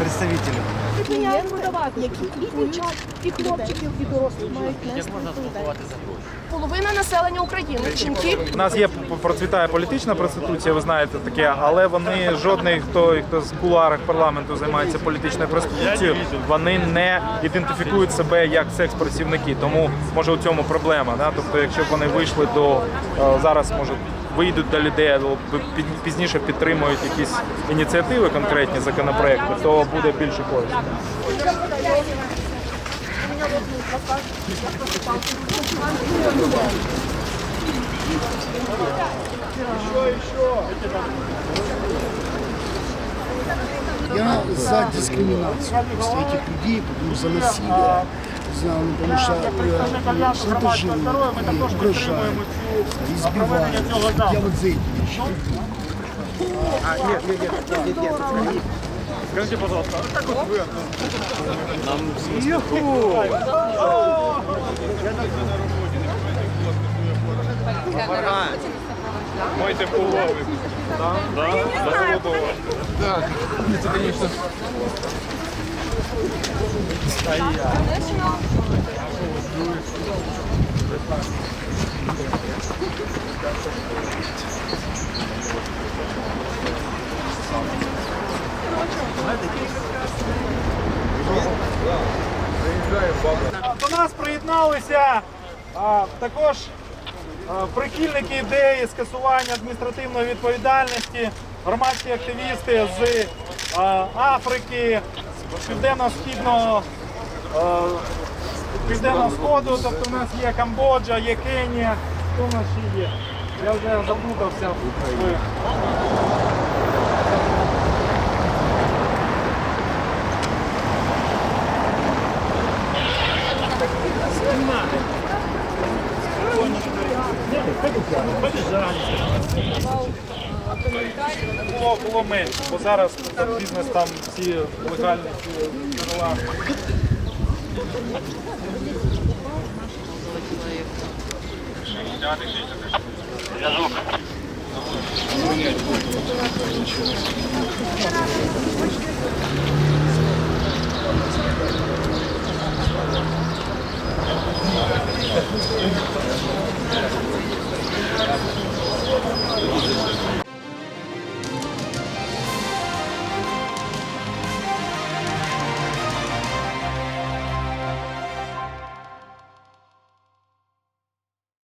представителів. клієнти, які купують і хлопчиків, і дорослих мають нести відповідальність. Половина населення України, жінки, У нас є процвітає політична проституція, ви знаєте таке, але вони жодний хто хто з кулуарах парламенту займається політичною проституцією, вони не ідентифікують себе як секс-працівники. Тому може у цьому проблема. Да? Тобто, якщо б вони вийшли до е, зараз, може вийдуть до людей, або пізніше підтримують якісь ініціативи, конкретні законопроекти, то буде більше користі. Я за дискриминацию этих людей, потому за насилие, знали, тому що э, шантажили, і угрожали, і збивали. Я от за Нет, нет, нет, нет, нет, нет. Скажите, пожалуйста, а как вот вы относитесь? Юху! Мойте половик. Да? Да? Да? Да? Да? Да? Да? Да? Да? До нас приєдналися також прихильники ідеї скасування адміністративної відповідальності, громадські активісти з Африки, південно-східного а, південного сходу. Тобто у нас є Камбоджа, є Кенія. Хто у нас ще є? Я вже заплутався в було було менше, бо зараз бізнес там всі легальні джерела.